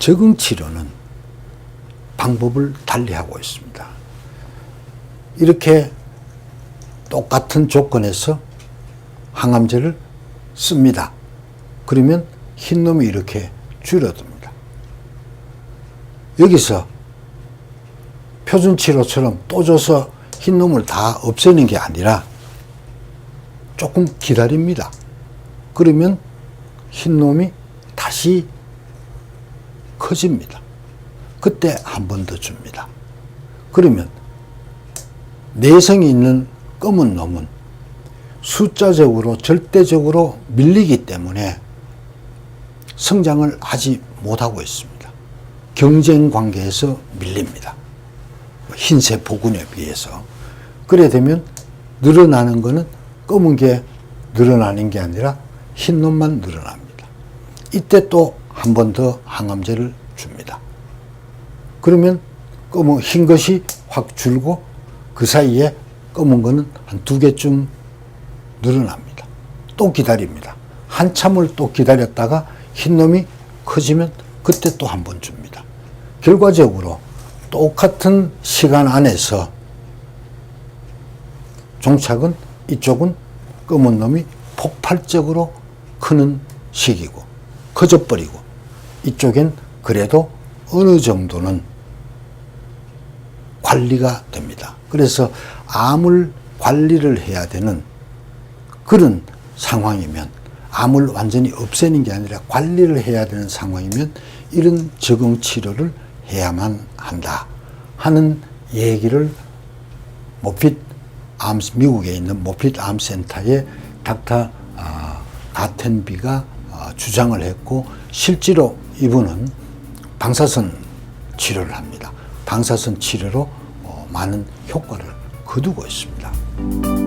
적응 치료는 방법을 달리 하고 있습니다. 이렇게 똑같은 조건에서 항암제를 씁니다. 그러면 흰놈이 이렇게 줄어듭니다. 여기서 표준 치료처럼 또 줘서 흰놈을 다 없애는 게 아니라 조금 기다립니다. 그러면 흰놈이 다시 커집니다. 그때 한 번 더 줍니다. 그러면 내성이 있는 검은 놈은 숫자적으로 절대적으로 밀리기 때문에 성장을 하지 못하고 있습니다. 경쟁 관계에서 밀립니다. 흰색 보군에 비해서. 그래 되면 늘어나는 거는 검은 게 늘어나는 게 아니라 흰 놈만 늘어납니다. 이때 또 한 번 더 항암제를 줍니다. 그러면 검은 흰 것이 확 줄고 그 사이에 검은 거는 한 두 개쯤 늘어납니다. 또 기다립니다. 한참을 또 기다렸다가 흰 놈이 커지면 그때 또 한 번 줍니다. 결과적으로 똑같은 시간 안에서 종착은 이쪽은 검은 놈이 폭발적으로 크는 시기고 커져버리고 이쪽엔 그래도 어느 정도는 관리가 됩니다. 그래서 암을 관리를 해야 되는 그런 상황이면 암을 완전히 없애는 게 아니라 관리를 해야 되는 상황이면 이런 적응 치료를 해야만 한다 하는 얘기를 모핏 암 미국에 있는 모핏 암센터의 닥터 아, 가텐비가 아, 주장을 했고 실제로 이분은 방사선 치료를 합니다. 방사선 치료로 어, 많은 효과를 거두고 있습니다.